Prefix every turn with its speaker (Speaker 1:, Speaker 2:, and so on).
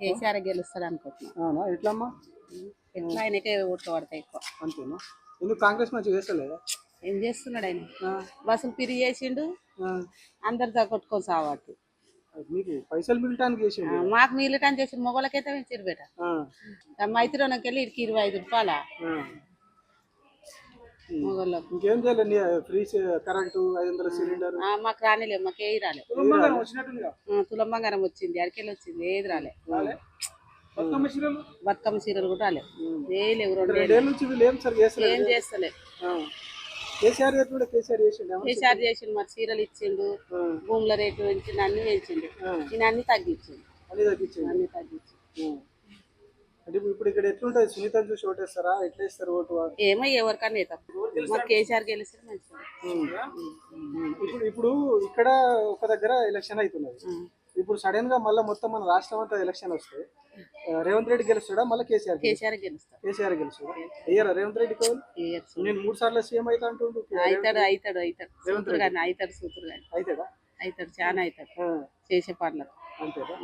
Speaker 1: కేసీఆర్ గెలుస్తాడు అనుకుంటున్నాం
Speaker 2: అవునా? ఎట్లమ్మా?
Speaker 1: ఎట్లా ఆయనకే ఓట్లు పడతాయి ఎక్కువ.
Speaker 2: అంతేనా? ఎందుకు కాంగ్రెస్ మంచిగా చేస్తలేదా?
Speaker 1: ఏం చేస్తున్నాడు ఆయన? బస్సులు పిరి చేసిండు. అందరితో కొట్టుకొని సావాటు
Speaker 2: మీకు పైసలు మిగటానికి చేసిండు
Speaker 1: మాకు మిగిలిటని చేసి మొగలకైతే ఇచ్చారు బేట
Speaker 2: ఆ,
Speaker 1: మైత్రిలోకి వెళ్ళి ఇడికి ఇరవై ఐదు రూపాయల?
Speaker 2: ఇంకేం చేయలేదు నీ ఫ్రీ కరెంటు ఐదు వందల సిలిండర్.
Speaker 1: ఆ, మాకు రానిలే మాకు ఏది రాలే.
Speaker 2: వచ్చినట్టుందిగా?
Speaker 1: ఆ, తులం బంగారం వచ్చింది అడికెళ్ళి వచ్చింది ఏది రాలే.
Speaker 2: బతుకమ్మ చీరలు?
Speaker 1: కూడా రాలే. ఏ లేవు రెండు
Speaker 2: ఏం
Speaker 1: చేస్తలే.
Speaker 2: కేసీఆర్ చేసిండు
Speaker 1: మరి చీరలు ఇచ్చిండు. భూముల రేటు పెంచిండు అన్ని పెంచిండు. ఈయన అన్ని తగ్గించిండు.
Speaker 2: అన్ని తగ్గించిండు.
Speaker 1: అన్ని తగ్గించిండు.
Speaker 2: అంటే ఇప్పుడు- ఇక్కడ ఎట్లుంటది? సునీతను చూసి ఓటేస్తారా? ఎట్లా ఇస్తారు ఓటు
Speaker 1: ఏమో ఎవరికన్నా అవుతాం కేసీఆర్ గెలిస్తే మంచిది.
Speaker 2: ఇప్పుడు ఇప్పుడు ఇక్కడ ఒక దగ్గర ఎలక్షన్ అవుతున్నది. ఇప్పుడు సడన్గా మళ్ళీ మొత్తం మన రాష్ట్రం అంతా ఎలక్షన్ వస్తే రేవంత్ రెడ్డి గెలుస్తాడా? మళ్ళీ కేసీఆర్?
Speaker 1: కేసీఆర్ గెలుస్తాడు.
Speaker 2: కేసీఆర్ గెలుస్తాడా? అయ్యారా రేవంత్ రెడ్డి కోల్. నేను మూడు సార్లు సీఎం అయితే అంటుండు.
Speaker 1: అవుతాడు అవుతాడు అవుతాడు. సూతురు కానీ అవుతాడు సూతురు కానీ
Speaker 2: అవుతాడా?
Speaker 1: అవుతాడు చాలా అవుతాడు. చేసే పనులకు.
Speaker 2: అంతేదా